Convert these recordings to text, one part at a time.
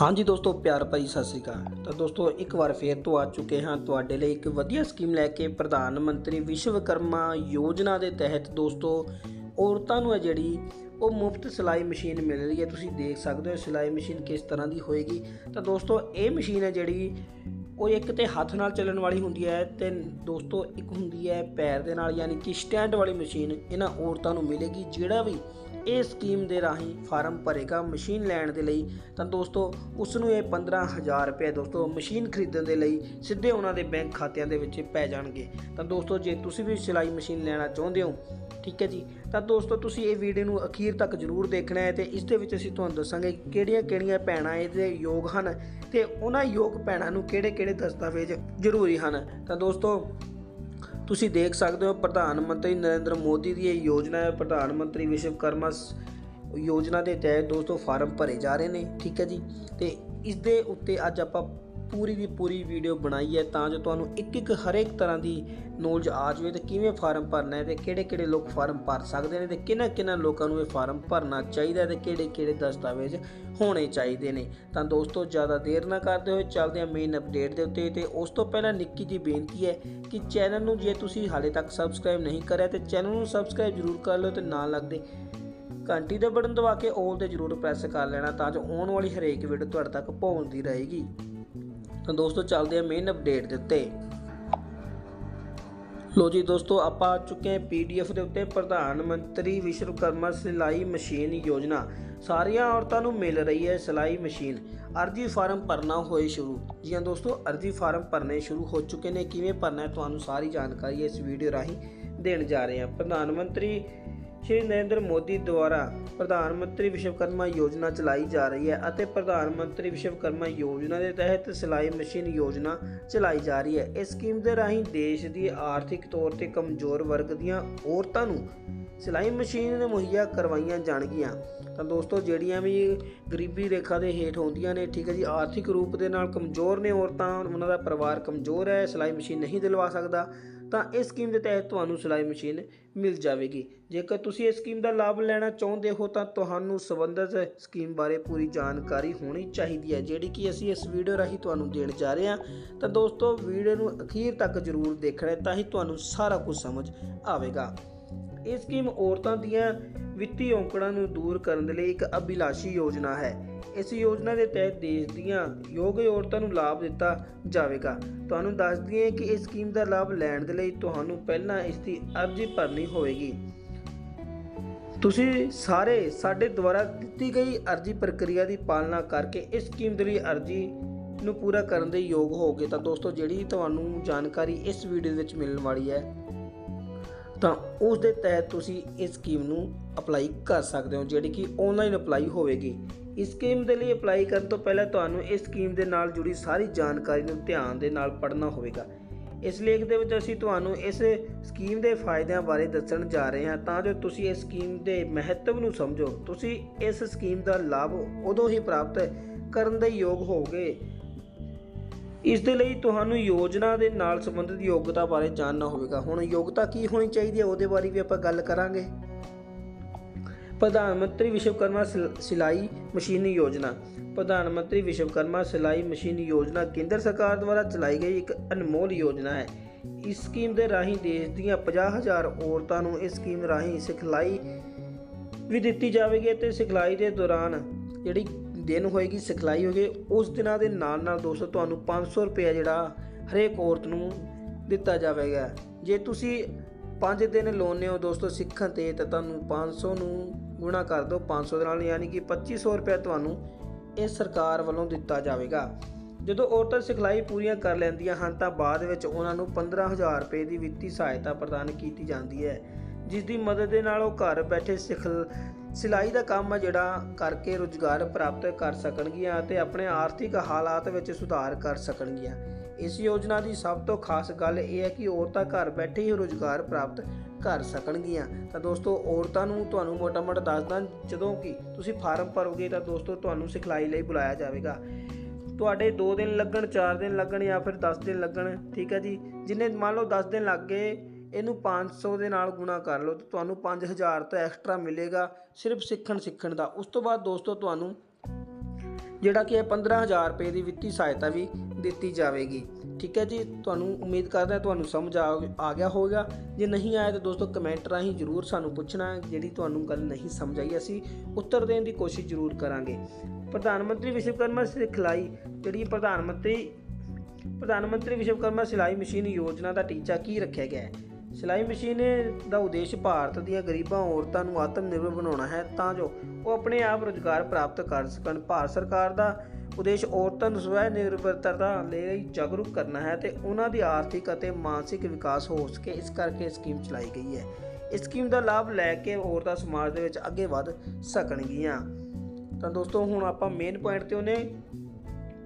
ਹਾਂਜੀ ਦੋਸਤੋ, ਪਿਆਰ ਭਰੀ ਸਤਿ ਸ੍ਰੀ ਅਕਾਲ। ਤਾਂ ਦੋਸਤੋ, ਇੱਕ ਵਾਰ ਫੇਰ ਤੋਂ ਆ ਚੁੱਕੇ ਹਾਂ ਤੁਹਾਡੇ ਲਈ ਇੱਕ ਵਧੀਆ ਸਕੀਮ ਲੈ ਕੇ ਪ੍ਰਧਾਨ ਮੰਤਰੀ ਵਿਸ਼ਵਕਰਮਾ ਯੋਜਨਾ ਦੇ ਤਹਿਤ ਦੋਸਤੋ, ਔਰਤਾਂ ਨੂੰ ਹੈ ਜਿਹੜੀ ਉਹ ਮੁਫਤ ਸਿਲਾਈ ਮਸ਼ੀਨ ਮਿਲ ਰਹੀ ਹੈ, ਤੁਸੀਂ ਦੇਖ ਸਕਦੇ ਹੋ ਸਿਲਾਈ ਮਸ਼ੀਨ ਕਿਸ ਤਰ੍ਹਾਂ ਦੀ ਹੋਏਗੀ। ਤਾਂ ਦੋਸਤੋ, ਇਹ ਮਸ਼ੀਨ ਹੈ ਜਿਹੜੀ ਉਹ ਇੱਕ ਤੇ ਹੱਥ ਨਾਲ ਚੱਲਣ ਵਾਲੀ ਹੁੰਦੀ ਹੈ ਤੇ ਦੋਸਤੋ, ਇੱਕ ਹੁੰਦੀ ਹੈ ਪੈਰ ਦੇ ਨਾਲ, ਯਾਨੀ ਕਿ ਸਟੈਂਡ ਵਾਲੀ ਮਸ਼ੀਨ ਇਹਨਾਂ ਔਰਤਾਂ ਨੂੰ ਮਿਲੇਗੀ, ਜਿਹੜਾ ਵੀ ਇਹ ਸਕੀਮ ਦੇ ਰਾਹੀਂ ਫਾਰਮ ਭਰੇਗਾ ਮਸ਼ੀਨ ਲੈਣ ਦੇ ਲਈ। ਤਾਂ ਦੋਸਤੋ ਉਸ ਨੂੰ ਇਹ 15000 ਰੁਪਏ ਦੋਸਤੋ ਮਸ਼ੀਨ ਖਰੀਦਣ ਦੇ ਲਈ ਸਿੱਧੇ ਉਹਨਾਂ ਦੇ ਬੈਂਕ ਖਾਤਿਆਂ ਦੇ ਵਿੱਚ ਪੈ ਜਾਣਗੇ। ਤਾਂ ਦੋਸਤੋ, ਜੇ ਤੁਸੀਂ ਵੀ ਸਿਲਾਈ ਮਸ਼ੀਨ ਲੈਣਾ ਚਾਹੁੰਦੇ ਹੋ, ਠੀਕ ਹੈ ਜੀ, ਤਾਂ ਦੋਸਤੋ ਤੁਸੀਂ ਇਹ ਵੀਡੀਓ ਨੂੰ ਅਖੀਰ ਤੱਕ ਜ਼ਰੂਰ ਦੇਖਣਾ ਹੈ ਤੇ ਇਸ ਦੇ ਵਿੱਚ ਅਸੀਂ ਤੁਹਾਨੂੰ ਦੱਸਾਂਗੇ ਕਿਹੜੀਆਂ-ਕਿਹੜੀਆਂ ਭੈਣਾਂ ਇਹਦੇ ਯੋਗ ਹਨ ਤੇ ਉਹਨਾਂ ਯੋਗ ਭੈਣਾਂ ਨੂੰ ਕਿਹੜੇ-ਕਿਹੜੇ ਦਸਤਾਵੇਜ਼ ਜ਼ਰੂਰੀ ਹਨ। ਤਾਂ ਦੋਸਤੋ ਤੁਸੀਂ ਦੇਖ ਸਕਦੇ ਹੋ ਪ੍ਰਧਾਨ ਮੰਤਰੀ ਨਰਿੰਦਰ ਮੋਦੀ ਦੀ ਇਹ ਯੋਜਨਾ ਹੈ। ਪ੍ਰਧਾਨ ਮੰਤਰੀ ਵਿਸ਼ਵਕਰਮਾ ਸ- ਯੋਜਨਾ ਦੇ ਤਹਿਤ ਦੋਸਤੋ ਫਾਰਮ ਭਰੇ ਜਾ ਰਹੇ ਨੇ, ਠੀਕ ਹੈ ਜੀ। ਤੇ ਇਸ ਦੇ ਉੱਤੇ ਅੱਜ ਆਪਾਂ ਪੂਰੀ ਦੀ ਪੂਰੀ ਵੀਡੀਓ ਬਣਾਈ ਹੈ ਤਾਂ ਜੋ ਤੁਹਾਨੂੰ ਇੱਕ ਇੱਕ ਹਰੇਕ ਤਰ੍ਹਾਂ ਦੀ ਨੌਲੇਜ ਆ ਜਾਵੇ ਤੇ ਕਿਵੇਂ ਫਾਰਮ ਭਰਨਾ ਹੈ ਤੇ ਕਿਹੜੇ ਕਿਹੜੇ ਲੋਕ ਫਾਰਮ ਭਰ ਸਕਦੇ ਨੇ ਤੇ ਕਿਹਨਾਂ ਕਿਹਨਾਂ ਲੋਕਾਂ ਨੂੰ ਇਹ ਫਾਰਮ ਭਰਨਾ ਚਾਹੀਦਾ ਹੈ ਤੇ ਕਿਹੜੇ ਕਿਹੜੇ ਦਸਤਾਵੇਜ਼ ਹੋਣੇ ਚਾਹੀਦੇ ਨੇ। ਤਾਂ ਦੋਸਤੋ, ਜ਼ਿਆਦਾ ਦੇਰ ਨਾ ਕਰਦੇ ਹੋਏ ਚੱਲਦੇ ਹਾਂ ਮੇਨ ਅਪਡੇਟ ਦੇ ਉੱਤੇ ਤੇ ਉਸ ਤੋਂ ਪਹਿਲਾਂ ਨਿੱਕੀ ਜੀ ਬੇਨਤੀ ਹੈ ਕਿ ਚੈਨਲ ਨੂੰ ਜੇ ਤੁਸੀਂ ਹਾਲੇ ਤੱਕ ਸਬਸਕ੍ਰਾਈਬ ਨਹੀਂ ਕਰਿਆ ਤੇ ਚੈਨਲ ਨੂੰ ਸਬਸਕ੍ਰਾਈਬ ਜ਼ਰੂਰ ਕਰ ਲਓ ਤੇ ਨਾਲ ਲੱਗਦੇ ਘੰਟੀ ਦੇ ਬਟਨ ਦਬਾ ਕੇ ਆਲ ਤੇ ਜ਼ਰੂਰ ਪ੍ਰੈਸ ਕਰ ਲੈਣਾ ਤਾਂ ਜੋ ਆਉਣ ਵਾਲੀ ਹਰੇਕ ਵੀਡੀਓ ਤੁਹਾਡੇ ਤੱਕ ਪਹੁੰਚਦੀ ਰਹੇਗੀ। ਤਾਂ ਦੋਸਤੋ ਚੱਲਦੇ ਹਾਂ ਮੇਨ ਅਪਡੇਟ ਦੇ ਉੱਤੇ। ਲੋ ਜੀ ਦੋਸਤੋ, ਆਪਾਂ ਆ ਚੁੱਕੇ ਹਾਂ ਪੀਡੀਐਫ ਦੇ ਉੱਤੇ ਪ੍ਰਧਾਨ ਮੰਤਰੀ ਵਿਸ਼ਵਕਰਮਾ ਸਿਲਾਈ ਮਸ਼ੀਨ ਯੋਜਨਾ। ਸਾਰੀਆਂ ਔਰਤਾਂ ਨੂੰ ਮਿਲ ਰਹੀ ਹੈ ਸਿਲਾਈ ਮਸ਼ੀਨ। ਅਰਜੀ ਫਾਰਮ ਭਰਨਾ ਹੋਏ ਸ਼ੁਰੂ। ਜੀ ਹਾਂ ਦੋਸਤੋ, ਅਰਜੀ ਫਾਰਮ ਭਰਨੇ ਸ਼ੁਰੂ ਹੋ ਚੁੱਕੇ ਨੇ। ਕਿਵੇਂ ਭਰਨਾ ਹੈ, ਤੁਹਾਨੂੰ ਸਾਰੀ ਜਾਣਕਾਰੀ ਇਸ ਵੀਡੀਓ ਰਾਹੀਂ ਦੇਣ ਜਾ ਰਹੇ ਹਾਂ। ਪ੍ਰਧਾਨ ਮੰਤਰੀ ਸ਼੍ਰੀ ਨਰਿੰਦਰ ਮੋਦੀ ਦੁਆਰਾ ਪ੍ਰਧਾਨ ਮੰਤਰੀ ਵਿਸ਼ਵਕਰਮਾ ਯੋਜਨਾ ਚਲਾਈ ਜਾ ਰਹੀ ਹੈ ਅਤੇ ਪ੍ਰਧਾਨ ਮੰਤਰੀ ਵਿਸ਼ਵਕਰਮਾ ਯੋਜਨਾ ਦੇ ਤਹਿਤ ਸਿਲਾਈ ਮਸ਼ੀਨ ਯੋਜਨਾ ਚਲਾਈ ਜਾ ਰਹੀ ਹੈ। ਇਸ ਸਕੀਮ ਦੇ ਰਾਹੀਂ ਦੇਸ਼ ਦੀ ਆਰਥਿਕ ਤੌਰ ਤੇ ਕਮਜ਼ੋਰ ਵਰਗ ਦੀਆਂ ਔਰਤਾਂ ਨੂੰ ਸਿਲਾਈ ਮਸ਼ੀਨ ਮੁਹੱਈਆ ਕਰਵਾਈਆਂ ਜਾਣਗੀਆਂ। ਤਾਂ ਦੋਸਤੋ, ਜਿਹੜੀਆਂ ਵੀ ਗਰੀਬੀ ਰੇਖਾ ਦੇ ਹੇਠ ਹੁੰਦੀਆਂ ਨੇ, ਠੀਕ ਹੈ ਜੀ, ਆਰਥਿਕ ਰੂਪ ਦੇ ਨਾਲ ਕਮਜ਼ੋਰ ਨੇ ਔਰਤਾਂ, ਉਹਨਾਂ ਦਾ ਪਰਿਵਾਰ ਕਮਜ਼ੋਰ ਹੈ, ਸਿਲਾਈ ਮਸ਼ੀਨ ਨਹੀਂ ਦਿਲਵਾ ਸਕਦਾ। ਤਾਂ ਇਸ ਸਕੀਮ ਦੇ ਤਹਿਤ ਤੁਹਾਨੂੰ ਸਿਲਾਈ ਮਸ਼ੀਨ ਮਿਲ ਜਾਵੇਗੀ। ਜੇਕਰ ਤੁਸੀਂ ਇਸ ਸਕੀਮ ਦਾ ਲਾਭ ਲੈਣਾ ਚਾਹੁੰਦੇ ਹੋ, ਤਾਂ ਤੁਹਾਨੂੰ ਸੰਬੰਧਿਤ ਸਕੀਮ ਬਾਰੇ ਪੂਰੀ ਜਾਣਕਾਰੀ ਹੋਣੀ ਚਾਹੀਦੀ ਹੈ, ਜਿਹੜੀ ਕਿ ਅਸੀਂ ਇਸ ਵੀਡੀਓ ਰਾਹੀਂ ਤੁਹਾਨੂੰ ਦੇਣ ਜਾ ਰਹੇ ਹਾਂ। ਤਾਂ ਦੋਸਤੋ, ਵੀਡੀਓ ਨੂੰ ਅਖੀਰ ਤੱਕ ਜ਼ਰੂਰ ਦੇਖਣਾ ਤਾਂ ਹੀ ਤੁਹਾਨੂੰ ਸਾਰਾ ਕੁਝ ਸਮਝ ਆਵੇਗਾ। ਇਹ ਸਕੀਮ ਔਰਤਾਂ ਦੀਆਂ ਵਿੱਤੀ ਔਂਕੜਾਂ ਨੂੰ ਦੂਰ ਕਰਨ ਦੇ ਲਈ ਇੱਕ ਅਭਿਲਾਸ਼ੀ ਯੋਜਨਾ ਹੈ। ਇਸ ਯੋਜਨਾ ਦੇ ਤਹਿਤ ਦੇਸ਼ ਦੀਆਂ ਯੋਗ ਔਰਤਾਂ ਨੂੰ ਲਾਭ ਦਿੱਤਾ ਜਾਵੇਗਾ। ਤੁਹਾਨੂੰ ਦੱਸ ਦਈਏ ਕਿ ਇਸ ਸਕੀਮ ਦਾ ਲਾਭ ਲੈਣ ਦੇ ਲਈ ਤੁਹਾਨੂੰ ਪਹਿਲਾਂ ਇਸ ਦੀ ਅਰਜ਼ੀ ਭਰਨੀ ਹੋਵੇਗੀ। ਤੁਸੀਂ ਸਾਰੇ ਸਾਡੇ ਦੁਆਰਾ ਦਿੱਤੀ ਗਈ ਅਰਜ਼ੀ ਪ੍ਰਕਿਰਿਆ ਦੀ ਪਾਲਣਾ ਕਰਕੇ ਇਸ ਸਕੀਮ ਦੇ ਲਈ ਅਰਜ਼ੀ ਨੂੰ ਪੂਰਾ ਕਰਨ ਦੇ ਯੋਗ ਹੋਗੇ ਤਾਂ ਦੋਸਤੋ, ਜਿਹੜੀ ਤੁਹਾਨੂੰ ਜਾਣਕਾਰੀ ਇਸ ਵੀਡੀਓ ਵਿੱਚ ਮਿਲਣ ਵਾਲੀ ਹੈ ਤਾਂ ਉਸ ਦੇ ਤਹਿਤ ਤੁਸੀਂ ਇਸ ਸਕੀਮ ਨੂੰ ਅਪਲਾਈ ਕਰ ਸਕਦੇ ਹੋ, ਜਿਹੜੀ ਕਿ ਆਨਲਾਈਨ ਅਪਲਾਈ ਹੋਵੇਗੀ। ਇਸ ਸਕੀਮ ਦੇ ਲਈ ਅਪਲਾਈ ਕਰਨ ਤੋਂ ਪਹਿਲਾਂ ਤੁਹਾਨੂੰ ਇਸ ਸਕੀਮ ਦੇ ਨਾਲ ਜੁੜੀ ਸਾਰੀ ਜਾਣਕਾਰੀ ਨੂੰ ਧਿਆਨ ਦੇ ਨਾਲ ਪੜ੍ਹਨਾ ਹੋਵੇਗਾ। ਇਸ ਲੇਖ ਦੇ ਵਿੱਚ ਅਸੀਂ ਤੁਹਾਨੂੰ ਇਸ ਸਕੀਮ ਦੇ ਫਾਇਦਿਆਂ ਬਾਰੇ ਦੱਸਣ ਜਾ ਰਹੇ ਹਾਂ, ਤਾਂ ਜੋ ਤੁਸੀਂ ਇਸ ਸਕੀਮ ਦੇ ਮਹੱਤਵ ਨੂੰ ਸਮਝੋ। ਤੁਸੀਂ ਇਸ ਸਕੀਮ ਦਾ ਲਾਭ ਉਦੋਂ ਹੀ ਪ੍ਰਾਪਤ ਕਰਨ ਦੇ ਯੋਗ ਹੋਵੋਗੇ। ਇਸ ਦੇ ਲਈ ਤੁਹਾਨੂੰ ਯੋਜਨਾ ਦੇ ਨਾਲ ਸੰਬੰਧਿਤ ਯੋਗਤਾ ਬਾਰੇ ਜਾਣਨਾ ਹੋਵੇਗਾ। ਹੁਣ ਯੋਗਤਾ ਕੀ ਹੋਣੀ ਚਾਹੀਦੀ ਹੈ, ਉਹਦੇ ਬਾਰੇ ਵੀ ਆਪਾਂ ਗੱਲ ਕਰਾਂਗੇ। ਪ੍ਰਧਾਨ ਮੰਤਰੀ ਵਿਸ਼ਵਕਰਮਾ ਸਿਲ- ਸਿਲਾਈ ਮਸ਼ੀਨ ਯੋਜਨਾ। ਪ੍ਰਧਾਨ ਮੰਤਰੀ ਵਿਸ਼ਵਕਰਮਾ ਸਿਲਾਈ ਮਸ਼ੀਨ ਯੋਜਨਾ ਕੇਂਦਰ ਸਰਕਾਰ ਦੁਆਰਾ ਚਲਾਈ ਗਈ ਇੱਕ ਅਨਮੋਲ ਯੋਜਨਾ ਹੈ। ਇਸ ਸਕੀਮ ਦੇ ਰਾਹੀਂ ਦੇਸ਼ ਦੀਆਂ 50000 ਔਰਤਾਂ ਨੂੰ ਇਸ ਸਕੀਮ ਰਾਹੀਂ ਸਿਖਲਾਈ ਵੀ ਦਿੱਤੀ ਜਾਵੇਗੀ ਅਤੇ ਸਿਖਲਾਈ ਦੇ ਦੌਰਾਨ ਜਿਹੜੀ ਦਿਨ ਹੋਏਗੀ, ਸਿਖਲਾਈ ਹੋਏਗੀ, ਉਸ ਦਿਨਾਂ ਦੇ ਨਾਲ ਨਾਲ ਦੋਸਤੋ ਤੁਹਾਨੂੰ 500 ਰੁਪਏ ਜਿਹੜਾ ਹਰੇਕ ਔਰਤ ਨੂੰ ਦਿੱਤਾ ਜਾਵੇਗਾ। ਜੇ ਤੁਸੀਂ 5 ਦਿਨ ਲਾਉਂਦੇ ਹੋ ਦੋਸਤੋ ਸਿੱਖਣ ਤੇ, ਤਾਂ ਤੁਹਾਨੂੰ 500 ਨੂੰ ਗੁਣਾ ਕਰ ਦਿਓ 500 ਦੇ ਨਾਲ ਯਾਨੀ ਕਿ 2500 ਰੁਪਏ ਤੁਹਾਨੂੰ ਇਹ ਸਰਕਾਰ ਵੱਲੋਂ ਦਿੱਤਾ ਜਾਵੇਗਾ। ਜਦੋਂ ਔਰਤਾਂ ਸਿਖਲਾਈ ਪੂਰੀਆਂ ਕਰ ਲੈਂਦੀਆਂ ਹਨ, ਤਾਂ ਬਾਅਦ ਵਿੱਚ ਉਹਨਾਂ ਨੂੰ 15000 ਰੁਪਏ ਦੀ ਵਿੱਤੀ ਸਹਾਇਤਾ ਪ੍ਰਦਾਨ ਕੀਤੀ ਜਾਂਦੀ ਹੈ ਜਿਸ ਦੀ ਮਦਦ ਦੇ ਨਾਲ ਉਹ ਘਰ ਬੈਠੇ ਸਿਖਲ ਸਿਲਾਈ ਦਾ ਕੰਮ ਆ ਜਿਹੜਾ ਕਰਕੇ ਰੁਜ਼ਗਾਰ ਪ੍ਰਾਪਤ ਕਰ ਸਕਣਗੀਆਂ ਅਤੇ ਆਪਣੇ ਆਰਥਿਕ ਹਾਲਾਤ ਵਿੱਚ ਸੁਧਾਰ ਕਰ ਸਕਣਗੀਆਂ। ਇਸ ਯੋਜਨਾ ਦੀ ਸਭ ਤੋਂ ਖਾਸ ਗੱਲ ਇਹ ਹੈ ਕਿ ਔਰਤਾਂ ਘਰ ਬੈਠੇ ਹੀ ਰੁਜ਼ਗਾਰ ਪ੍ਰਾਪਤ ਕਰ ਸਕਣਗੀਆਂ। ਤਾਂ ਦੋਸਤੋ, ਔਰਤਾਂ ਨੂੰ ਤੁਹਾਨੂੰ ਮੋਟਾ-ਮੋਟਾ ਦੱਸਦਾ ਜਦੋਂ ਕਿ ਤੁਸੀਂ ਫਾਰਮ ਭਰੋਗੇ ਤਾਂ ਦੋਸਤੋ ਤੁਹਾਨੂੰ ਸਿਖਲਾਈ ਲਈ ਬੁਲਾਇਆ ਜਾਵੇਗਾ। ਤੁਹਾਡੇ 2 ਦਿਨ ਲੱਗਣ 4 ਦਿਨ ਲੱਗਣ ਜਾਂ ਫਿਰ 10 ਦਿਨ ਲੱਗਣ, ਠੀਕ ਹੈ ਜੀ? ਜਿੰਨੇ ਮੰਨ ਲਓ 10 ਦਿਨ ਲੱਗ ਗਏ ਇਹਨੂੰ 500 ਦੇ ਨਾਲ ਗੁਣਾ ਕਰ ਲਓ ਤੇ ਤੁਹਾਨੂੰ 5000 ਤਾਂ ਐਕਸਟਰਾ ਮਿਲੇਗਾ ਸਿਰਫ ਸਿੱਖਣ ਸਿੱਖਣ ਦਾ। ਉਸ ਤੋਂ ਬਾਅਦ ਦੋਸਤੋ ਤੁਹਾਨੂੰ ਜਿਹੜਾ ਕਿ ਹੈ 15000 ਰੁਪਏ ਦੀ ਵਿੱਤੀ ਸਹਾਇਤਾ ਵੀ ਦਿੱਤੀ ਜਾਵੇਗੀ। ਠੀਕ ਹੈ ਜੀ? ਤੁਹਾਨੂੰ ਉਮੀਦ ਕਰਦਾ ਤੁਹਾਨੂੰ ਸਮਝ ਆ ਆ ਗਿਆ ਹੋਵੇਗਾ। ਜੇ ਨਹੀਂ ਆਇਆ ਤਾਂ ਦੋਸਤੋ ਕਮੈਂਟ ਰਾਹੀਂ ਜਰੂਰ ਸਾਨੂੰ ਪੁੱਛਣਾ ਜਿਹੜੀ ਤੁਹਾਨੂੰ ਗੱਲ ਨਹੀਂ ਸਮਝ ਆਈ, ਅਸੀਂ ਉੱਤਰ ਦੇਣ ਦੀ ਕੋਸ਼ਿਸ਼ ਜਰੂਰ ਕਰਾਂਗੇ। ਪ੍ਰਧਾਨ ਮੰਤਰੀ ਵਿਸ਼ਵਕਰਮਾ ਸਿਖਲਾਈ, ਜਿਹੜੀ ਪ੍ਰਧਾਨ ਮੰਤਰੀ ਪ੍ਰਧਾਨ ਮੰਤਰੀ ਵਿਸ਼ਵਕਰਮਾ ਸਿਲਾਈ ਮਸ਼ੀਨ ਯੋਜਨਾ ਦਾ ਟੀਚਾ ਕੀ ਰੱਖਿਆ ਗਿਆ ਹੈ? ਸਿਲਾਈ ਮਸ਼ੀਨ ਦਾ ਉਦੇਸ਼ ਭਾਰਤ ਦੀਆਂ ਗਰੀਬਾਂ, ਔਰਤਾਂ ਨੂੰ ਆਤਮ ਨਿਰਭਰ ਬਣਾਉਣਾ ਹੈ, ਤਾਂ ਜੋ ਉਹ ਆਪਣੇ ਆਪ ਰੁਜ਼ਗਾਰ ਪ੍ਰਾਪਤ ਕਰ ਸਕਣ। ਭਾਰਤ ਸਰਕਾਰ ਦਾ ਉਦੇਸ਼ ਔਰਤਾਂ ਨੂੰ ਸਵੈ ਨਿਰਭਰਤਾ ਲਈ ਜਾਗਰੂਕ ਕਰਨਾ ਹੈ ਤੇ ਉਹਨਾਂ ਦੀ ਆਰਥਿਕ ਅਤੇ ਮਾਨਸਿਕ ਵਿਕਾਸ ਹੋ ਸਕੇ। ਇਸ ਕਰਕੇ ਇਹ ਸਕੀਮ ਚਲਾਈ ਗਈ ਹੈ। ਇਸ ਸਕੀਮ ਦਾ ਲਾਭ ਲੈ ਕੇ ਔਰਤਾਂ ਸਮਾਜ ਦੇ ਵਿੱਚ ਅੱਗੇ ਵਧ ਸਕਣਗੀਆਂ। ਤਾਂ ਦੋਸਤੋ, ਹੁਣ ਆਪਾਂ ਮੇਨ ਪੁਆਇੰਟ ਤੇ ਉਹਨੇ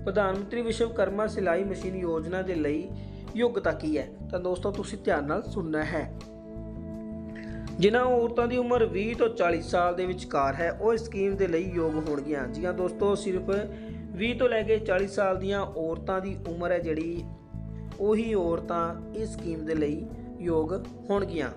ਪ੍ਰਧਾਨ ਮੰਤਰੀ ਵਿਸ਼ਵਕਰਮਾ ਸਿਲਾਈ ਮਸ਼ੀਨ ਯੋਜਨਾ ਦੇ ਲਈ ਯੋਗਤਾ ਕੀ ਹੈ? ਤਾਂ ਦੋਸਤੋ, ਤੁਸੀਂ ਧਿਆਨ ਨਾਲ ਸੁਣਨਾ ਹੈ। ਜਿਨ੍ਹਾਂ ਔਰਤਾਂ ਦੀ ਉਮਰ 20 ਤੋਂ 40 ਸਾਲ ਦੇ ਵਿਚਕਾਰ ਹੈ, ਉਹ ਇਸ ਸਕੀਮ ਦੇ ਲਈ ਯੋਗ ਹੋਣਗੀਆਂ। ਜੀਆਂ ਦੋਸਤੋ, ਸਿਰਫ 20 ਤੋਂ ਲੈ ਕੇ 40 ਸਾਲ ਦੀਆਂ ਔਰਤਾਂ ਦੀ ਉਮਰ ਹੈ ਜਿਹੜੀ, ਉਹੀ ਔਰਤਾਂ ਇਸ ਸਕੀਮ ਦੇ ਲਈ ਯੋਗ ਹੋਣਗੀਆਂ।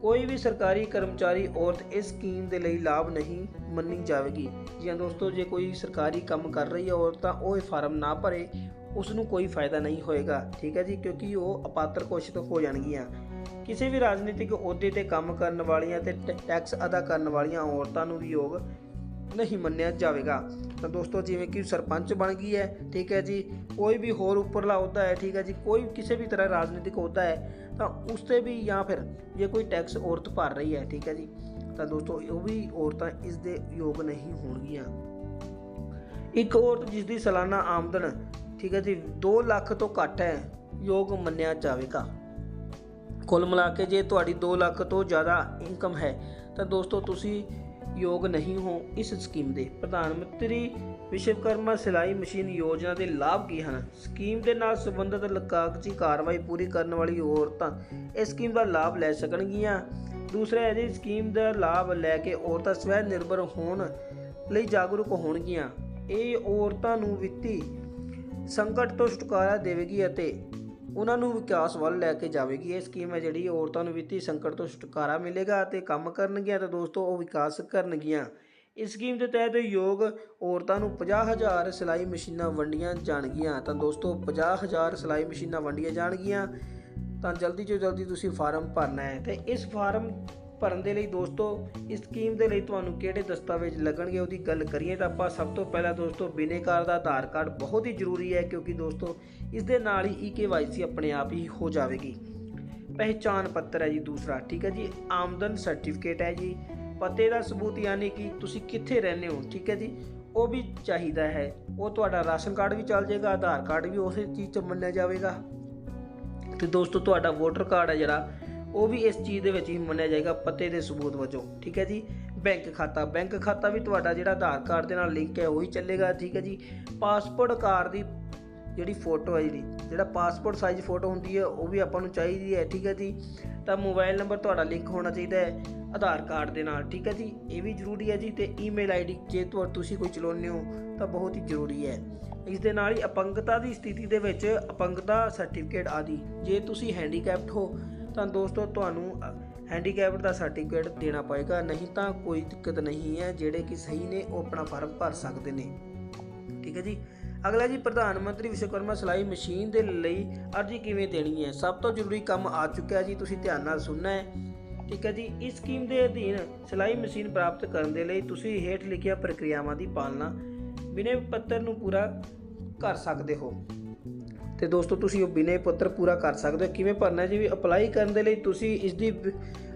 ਕੋਈ ਵੀ ਸਰਕਾਰੀ ਕਰਮਚਾਰੀ ਔਰਤ ਇਸ ਸਕੀਮ ਦੇ ਲਈ ਲਾਭ ਨਹੀਂ ਮੰਨੀ ਜਾਵੇਗੀ। ਜੀਆਂ ਦੋਸਤੋ, ਜੇ ਕੋਈ ਸਰਕਾਰੀ ਕੰਮ ਕਰ ਰਹੀ ਹੈ ਔਰਤ, ਤਾਂ ਉਹ ਇਹ ਫਾਰਮ ਨਾ ਭਰੇ। ਉਸ ਨੂੰ ਕੋਈ ਫਾਇਦਾ ਨਹੀਂ ਹੋਏਗਾ, ਠੀਕ ਹੈ ਜੀ? ਕਿਉਂਕਿ ਉਹ ਅਪਾਤਰ ਘੋਸ਼ਿਤ ਹੋ ਜਾਣਗੀਆਂ। ਕਿਸੇ ਵੀ ਰਾਜਨੀਤਿਕ ਅਹੁਦੇ ਤੇ ਕੰਮ ਕਰਨ ਵਾਲੀਆਂ ਤੇ ਟ- ਟੈਕਸ ਅਦਾ ਕਰਨ ਵਾਲੀਆਂ ਔਰਤਾਂ ਨੂੰ ਵੀ ਯੋਗ ਨਹੀਂ ਮੰਨਿਆ ਜਾਵੇਗਾ। ਤਾਂ ਦੋਸਤੋ, ਜਿਵੇਂ ਕਿ ਸਰਪੰਚ ਬਣ ਗਈ ਹੈ, ਠੀਕ ਹੈ ਜੀ? ਕੋਈ ਵੀ ਹੋਰ ਉੱਪਰਲਾ ਅਹੁਦਾ ਹੈ, ਠੀਕ ਹੈ ਜੀ? ਕੋਈ ਕਿਸੇ ਵੀ ਤਰ੍ਹਾਂ ਰਾਜਨੀਤਿਕ ਅਹੁਦਾ ਹੈ, ਤਾਂ ਉਸ ਤੇ ਵੀ ਜਾਂ ਫਿਰ ਜੇ ਕੋਈ ਟੈਕਸ ਔਰਤ ਭਰ ਰਹੀ ਹੈ, ਠੀਕ ਹੈ ਜੀ? ਤਾਂ ਦੋਸਤੋ, ਉਹ ਵੀ ਔਰਤਾਂ ਇਸ ਦੇ ਯੋਗ ਨਹੀਂ ਹੋਣਗੀਆਂ। ਇੱਕ ਔਰਤ ਜਿਸ ਦੀ ਸਾਲਾਨਾ ਆਮਦਨ ਠੀਕ ਹੈ ਜੀ 2 ਲੱਖ ਤੋਂ ਘੱਟ ਹੈ, ਯੋਗ ਮੰਨਿਆ ਜਾਵੇਗਾ। ਕੁੱਲ ਮਿਲਾ ਕੇ ਜੇ ਤੁਹਾਡੀ 2 ਲੱਖ ਤੋਂ ਜ਼ਿਆਦਾ ਇਨਕਮ ਹੈ, ਤਾਂ ਦੋਸਤੋ ਤੁਸੀਂ ਯੋਗ ਨਹੀਂ ਹੋ ਇਸ ਸਕੀਮ ਦੇ। ਪ੍ਰਧਾਨ ਮੰਤਰੀ ਵਿਸ਼ਵਕਰਮਾ ਸਿਲਾਈ ਮਸ਼ੀਨ ਯੋਜਨਾ ਦੇ ਲਾਭ ਕੀ ਹਨ? ਸਕੀਮ ਦੇ ਨਾਲ ਸੰਬੰਧਿਤ ਕਾਗਜ਼ੀ ਕਾਰਵਾਈ ਪੂਰੀ ਕਰਨ ਵਾਲੀ ਔਰਤਾਂ ਇਸ ਸਕੀਮ ਦਾ ਲਾਭ ਲੈ ਸਕਣਗੀਆਂ। ਦੂਸਰਾ ਹੈ ਜੀ ਸਕੀਮ ਦਾ ਲਾਭ ਲੈ ਕੇ ਔਰਤਾਂ ਸਵੈ ਨਿਰਭਰ ਹੋਣ ਲਈ ਜਾਗਰੂਕ ਹੋਣਗੀਆਂ। ਇਹ ਔਰਤਾਂ ਨੂੰ ਵਿੱਤੀ ਸੰਕਟ ਤੋਂ ਛੁਟਕਾਰਾ ਦੇਵੇਗੀ ਅਤੇ ਉਹਨਾਂ ਨੂੰ ਵਿਕਾਸ ਵੱਲ ਲੈ ਕੇ ਜਾਵੇਗੀ। ਇਹ ਸਕੀਮ ਹੈ ਜਿਹੜੀ ਔਰਤਾਂ ਨੂੰ ਵਿੱਤੀ ਸੰਕਟ ਤੋਂ ਛੁਟਕਾਰਾ ਮਿਲੇਗਾ ਅਤੇ ਕੰਮ ਕਰਨਗੀਆਂ ਤਾਂ ਦੋਸਤੋ ਉਹ ਵਿਕਾਸ ਕਰਨਗੀਆਂ। ਇਸ ਸਕੀਮ ਦੇ ਤਹਿਤ ਯੋਗ ਔਰਤਾਂ ਨੂੰ 50000 ਸਿਲਾਈ ਮਸ਼ੀਨਾਂ ਵੰਡੀਆਂ ਜਾਣਗੀਆਂ। ਤਾਂ ਦੋਸਤੋ 50000 ਸਿਲਾਈ ਮਸ਼ੀਨਾਂ ਵੰਡੀਆਂ ਜਾਣਗੀਆਂ। ਤਾਂ ਜਲਦੀ ਤੋਂ ਜਲਦੀ ਤੁਸੀਂ ਫਾਰਮ ਭਰਨਾ ਹੈ ਤੇ ਇਸ ਫਾਰਮ ਭਰਨ ਦੇ ਲਈ ਦੋਸਤੋ, ਇਸ ਸਕੀਮ ਦੇ ਲਈ ਤੁਹਾਨੂੰ ਕਿਹੜੇ ਦਸਤਾਵੇਜ਼ ਲੱਗਣਗੇ ਉਹਦੀ ਗੱਲ ਕਰੀਏ ਤਾਂ ਆਪਾਂ ਸਭ ਤੋਂ ਪਹਿਲਾਂ ਦੋਸਤੋ ਬਿਨੇਕਾਰ ਦਾ ਆਧਾਰ ਕਾਰਡ ਬਹੁਤ ਹੀ ਜ਼ਰੂਰੀ ਹੈ ਕਿਉਂਕਿ ਦੋਸਤੋ ਇਸ ਦੇ ਨਾਲ ਹੀ ਈਕੇਵਾਈਸੀ ਆਪਣੇ ਆਪ ਹੀ ਹੋ ਜਾਵੇਗੀ। ਪਹਿਚਾਨ ਪੱਤਰ ਹੈ ਜੀ ਦੂਸਰਾ, ਠੀਕ ਹੈ ਜੀ? ਆਮਦਨ ਸਰਟੀਫਿਕੇਟ ਹੈ ਜੀ। ਪਤੇ ਦਾ ਸਬੂਤ ਯਾਨੀ ਕਿ ਤੁਸੀਂ ਕਿੱਥੇ ਰਹਿੰਦੇ ਹੋ, ਠੀਕ ਹੈ ਜੀ? ਉਹ ਵੀ ਚਾਹੀਦਾ ਹੈ। ਉਹ ਤੁਹਾਡਾ ਰਾਸ਼ਨ ਕਾਰਡ ਵੀ ਚੱਲ ਜਾਏਗਾ, ਆਧਾਰ ਕਾਰਡ ਵੀ ਉਸੇ ਚੀਜ਼ 'ਚ ਮੰਨਿਆ ਜਾਵੇਗਾ। ਤੇ ਦੋਸਤੋ ਤੁਹਾਡਾ ਵੋਟਰ ਕਾਰਡ ਹੈ ਜਿਹੜਾ ਉਹ ਵੀ ਇਸ ਚੀਜ਼ ਦੇ ਵਿੱਚ ਹੀ ਮੰਨਿਆ ਜਾਏਗਾ, ਪਤੇ ਦੇ ਸਬੂਤ ਵਜੋਂ, ਠੀਕ ਹੈ ਜੀ? ਬੈਂਕ ਖਾਤਾ ਬੈਂਕ ਖਾਤਾ ਵੀ ਤੁਹਾਡਾ ਜਿਹੜਾ ਆਧਾਰ ਕਾਰਡ ਦੇ ਨਾਲ ਲਿੰਕ ਹੈ, ਉਹੀ ਚੱਲੇਗਾ, ਠੀਕ ਹੈ ਜੀ? ਪਾਸਪੋਰਟ ਕਾਰਡ ਦੀ ਜਿਹੜੀ ਫੋਟੋ ਹੈ ਜਿਹੜੀ, ਜਿਹੜਾ ਪਾਸਪੋਰਟ ਸਾਈਜ਼ ਫੋਟੋ ਹੁੰਦੀ ਹੈ, ਉਹ ਵੀ ਆਪਾਂ ਨੂੰ ਚਾਹੀਦੀ ਹੈ, ਠੀਕ ਹੈ ਜੀ? ਤਾਂ ਮੋਬਾਈਲ ਨੰਬਰ ਤੁਹਾਡਾ ਲਿੰਕ ਹੋਣਾ ਚਾਹੀਦਾ ਹੈ, ਆਧਾਰ ਕਾਰਡ ਦੇ ਨਾਲ, ਠੀਕ ਹੈ ਜੀ? ਇਹ ਵੀ ਜ਼ਰੂਰੀ ਹੈ ਜੀ, ਤੇ ਈਮੇਲ ਆਈਡੀ ਜੇ ਤੁਹਾ, ਤੁਸੀਂ ਕੋਈ ਚਲਾਉਂਦੇ ਹੋ, ਤਾਂ ਬਹੁਤ ਹੀ ਜ਼ਰੂਰੀ ਹੈ। ਇਸ ਦੇ ਨਾਲ ਹੀ ਅਪੰਗਤਾ ਦੀ ਸਥਿਤੀ ਦੇ ਵਿੱਚ ਅਪੰਗਤਾ ਸਰਟੀਫਿਕੇਟ ਆਦਿ, ਜੇ ਤੁਸੀਂ ਹੈਂਡੀਕੈਪਡ ਹੋ ਤਾਂ ਦੋਸਤੋ ਤੁਹਾਨੂੰ ਹੈਂਡੀਕੈਪ ਦਾ ਸਰਟੀਫਿਕੇਟ ਦੇਣਾ ਪਏਗਾ। ਨਹੀਂ ਤਾਂ ਕੋਈ ਦਿੱਕਤ ਨਹੀਂ ਹੈ, ਜਿਹੜੇ ਕਿ ਸਹੀ ਨੇ, ਉਹ ਆਪਣਾ ਫਾਰਮ ਭਰ ਸਕਦੇ ਨੇ। ਠੀਕ ਹੈ ਜੀ? ਅਗਲਾ ਜੀ, ਪ੍ਰਧਾਨ ਮੰਤਰੀ ਵਿਸ਼ਵਕਰਮਾ ਸਿਲਾਈ ਮਸ਼ੀਨ ਦੇ ਲਈ ਅਰਜ਼ੀ ਕਿਵੇਂ ਦੇਣੀ ਹੈ? ਸਭ ਤੋਂ ਜ਼ਰੂਰੀ ਕੰਮ ਆ ਚੁੱਕਿਆ ਹੈ ਜੀ, ਤੁਸੀਂ ਧਿਆਨ ਨਾਲ ਸੁਣਨਾ ਹੈ। ਠੀਕ ਹੈ ਜੀ? ਇਸ ਸਕੀਮ ਦੇ ਅਧੀਨ ਸਿਲਾਈ ਮਸ਼ੀਨ ਪ੍ਰਾਪਤ ਕਰਨ ਦੇ ਲਈ ਤੁਸੀਂ ਹੇਠ ਲਿਖੀਆਂ ਪ੍ਰਕਿਰਿਆਵਾਂ ਦੀ ਪਾਲਣਾ, ਬਿਨੇ ਪੱਤਰ ਨੂੰ ਪੂਰਾ ਕਰ ਸਕਦੇ ਹੋ। ਤੇ ਦੋਸਤੋ, ਤੁਸੀਂ ਉਹ ਬਿਨੇ ਪੱਤਰ ਪੂਰਾ ਕਰ ਸਕਦੇ ਹੋ। ਕਿਵੇਂ ਭਰਨਾ ਜੀ? ਵੀ ਅਪਲਾਈ ਕਰਨ ਦੇ ਲਈ ਤੁਸੀਂ ਇਸ ਦੀ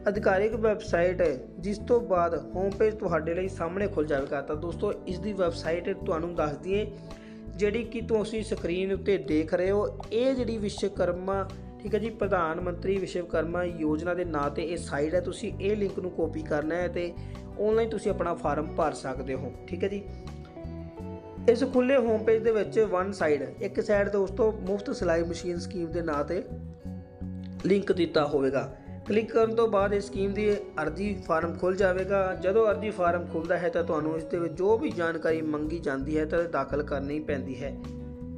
ਅਧਿਕਾਰਿਕ ਵੈਬਸਾਈਟ ਹੈ ਜਿਸ ਤੋਂ ਬਾਅਦ ਹੋਮ ਪੇਜ ਤੁਹਾਡੇ ਲਈ ਸਾਹਮਣੇ ਖੁੱਲ ਜਾਵੇਗਾ। ਤਾਂ ਦੋਸਤੋ, ਇਸ ਦੀ ਵੈਬਸਾਈਟ ਤੁਹਾਨੂੰ ਦੱਸ ਦਈਏ, ਜਿਹੜੀ ਕਿ ਤੁਸੀਂ ਸਕਰੀਨ ਉੱਤੇ ਦੇਖ ਰਹੇ ਹੋ। ਇਹ ਜਿਹੜੀ ਵਿਸ਼ਵਕਰਮਾ, ਠੀਕ ਹੈ ਜੀ, ਪ੍ਰਧਾਨ ਮੰਤਰੀ ਵਿਸ਼ਵਕਰਮਾ ਯੋਜਨਾ ਦੇ ਨਾਂ ਤੇ ਇਹ ਸਾਈਟ ਹੈ। ਤੁਸੀਂ ਇਹ ਲਿੰਕ ਨੂੰ ਕਾਪੀ ਕਰਨਾ ਹੈ ਤੇ ਆਨਲਾਈਨ ਤੁਸੀਂ ਆਪਣਾ ਫਾਰਮ ਭਰ ਸਕਦੇ ਹੋ। ਠੀਕ ਹੈ ਜੀ। ਇਸ ਖੁੱਲੇ ਹੋਮ ਪੇਜ ਦੇ ਵਿੱਚ ਵਨ ਸਾਈਡ ਇੱਕ ਸਾਈਡ ਦੇ ਉਸ ਤੋਂ ਮੁਫਤ ਸਿਲਾਈ ਮਸ਼ੀਨ ਸਕੀਮ ਦੇ ਨਾਂ ਤੇ ਲਿੰਕ ਦਿੱਤਾ ਹੋਵੇਗਾ। ਕਲਿੱਕ ਕਰਨ ਤੋਂ ਬਾਅਦ ਇਸ ਸਕੀਮ ਦੀ ਅਰਜ਼ੀ ਫਾਰਮ ਖੁੱਲ ਜਾਵੇਗਾ। ਜਦੋਂ ਅਰਜ਼ੀ ਫਾਰਮ ਖੁੱਲਦਾ ਹੈ ਤਾਂ ਤੁਹਾਨੂੰ ਇਸ ਦੇ ਵਿੱਚ ਜੋ ਵੀ ਜਾਣਕਾਰੀ ਮੰਗੀ ਜਾਂਦੀ ਹੈ ਤਾਂ ਦਾਖਲ ਕਰਨੀ ਪੈਂਦੀ ਹੈ।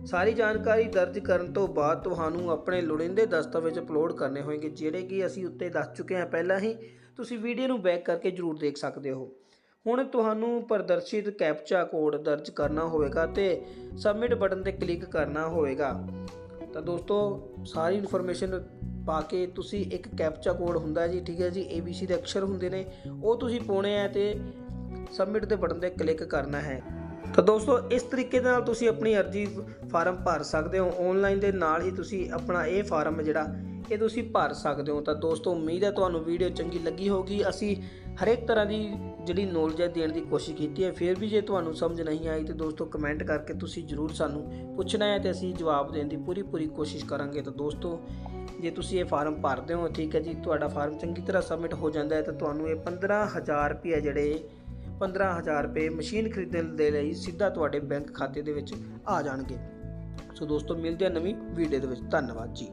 ਸਾਰੀ ਜਾਣਕਾਰੀ ਦਰਜ ਕਰਨ ਤੋਂ ਬਾਅਦ ਤੁਹਾਨੂੰ ਆਪਣੇ ਲੋੜੀਂਦੇ ਦਸਤਾਵੇਜ਼ ਅਪਲੋਡ ਕਰਨੇ ਹੋਣਗੇ, ਜਿਹੜੇ ਕਿ ਅਸੀਂ ਉੱਤੇ ਦੱਸ ਚੁੱਕੇ ਹਾਂ। ਪਹਿਲਾਂ ਹੀ ਤੁਸੀਂ ਵੀਡੀਓ ਨੂੰ ਬੈਕ ਕਰਕੇ ਜ਼ਰੂਰ ਦੇਖ ਸਕਦੇ ਹੋ। ਹੁਣ ਤੁਹਾਨੂੰ ਪ੍ਰਦਰਸ਼ਿਤ ਕੈਪਚਾ ਕੋਡ ਦਰਜ ਕਰਨਾ ਹੋਵੇਗਾ ਤੇ ਸਬਮਿਟ ਬਟਨ ਤੇ ਕਲਿੱਕ ਕਰਨਾ ਹੋਵੇਗਾ। ਤਾਂ ਦੋਸਤੋ, ਸਾਰੀ ਇਨਫੋਰਮੇਸ਼ਨ ਪਾ ਕੇ ਤੁਸੀਂ ਇੱਕ ਕੈਪਚਾ ਕੋਡ ਹੁੰਦਾ ਜੀ, ਠੀਕ ਹੈ ਜੀ ABC ਦੇ ਅਕਸ਼ਰ ਹੁੰਦੇ ਨੇ, ਉਹ ਤੁਸੀਂ ਪਾਉਣੇ ਆ ਤੇ ਸਬਮਿਟ ਦੇ ਬਟਨ ਤੇ ਕਲਿੱਕ ਕਰਨਾ ਹੈ। ਤਾਂ ਦੋਸਤੋ, ਇਸ ਤਰੀਕੇ ਦੇ ਨਾਲ ਤੁਸੀਂ ਆਪਣੀ ਅਰਜੀ ਫਾਰਮ ਭਰ ਸਕਦੇ ਹੋ। ਆਨਲਾਈਨ ਦੇ ਨਾਲ ਹੀ ਤੁਸੀਂ ਆਪਣਾ ਇਹ ਫਾਰਮ ਜਿਹੜਾ ਇਹ ਤੁਸੀਂ ਭਰ ਸਕਦੇ ਹੋ ਤਾਂ ਦੋਸਤੋ, ਉਮੀਦ ਹੈ ਤੁਹਾਨੂੰ ਵੀਡੀਓ ਚੰਗੀ ਲੱਗੀ ਹੋਗੀ ਅਸੀਂ ਹਰੇਕ ਤਰ੍ਹਾਂ ਦੀ ਜਿਹੜੀ ਨੌਲੇਜ ਹੈ ਦੇਣ ਦੀ ਕੋਸ਼ਿਸ਼ ਕੀਤੀ ਹੈ। ਫਿਰ ਵੀ ਜੇ ਤੁਹਾਨੂੰ ਸਮਝ ਨਹੀਂ ਆਈ ਤੇ ਦੋਸਤੋ ਕਮੈਂਟ ਕਰਕੇ ਤੁਸੀਂ ਜਰੂਰ ਸਾਨੂੰ ਪੁੱਛਣਾ ਹੈ ਤੇ ਅਸੀਂ ਜਵਾਬ ਦੇਣ ਦੀ ਪੂਰੀ ਪੂਰੀ ਕੋਸ਼ਿਸ਼ ਕਰਾਂਗੇ। ਤਾਂ ਦੋਸਤੋ, ਜੇ ਤੁਸੀਂ ਇਹ ਫਾਰਮ ਭਰਦੇ ਹੋ, ਠੀਕ ਹੈ ਜੀ, ਤੁਹਾਡਾ ਫਾਰਮ ਚੰਗੀ ਤਰ੍ਹਾਂ ਸਬਮਿਟ ਹੋ ਜਾਂਦਾ ਹੈ, ਤਾਂ ਤੁਹਾਨੂੰ ਇਹ 15000 ਰੁਪਏ ਜਿਹੜੇ 15000 ਰੁਪਏ ਮਸ਼ੀਨ ਖਰੀਦਣ ਦੇ ਲਈ ਸਿੱਧਾ ਤੁਹਾਡੇ ਬੈਂਕ ਖਾਤੇ ਦੇ ਵਿੱਚ ਆ ਜਾਣਗੇ। ਸੋ ਦੋਸਤੋ, ਮਿਲਦੇ ਆ ਨਵੀਂ ਵੀਡੀਓ ਦੇ ਵਿੱਚ। ਧੰਨਵਾਦ ਜੀ।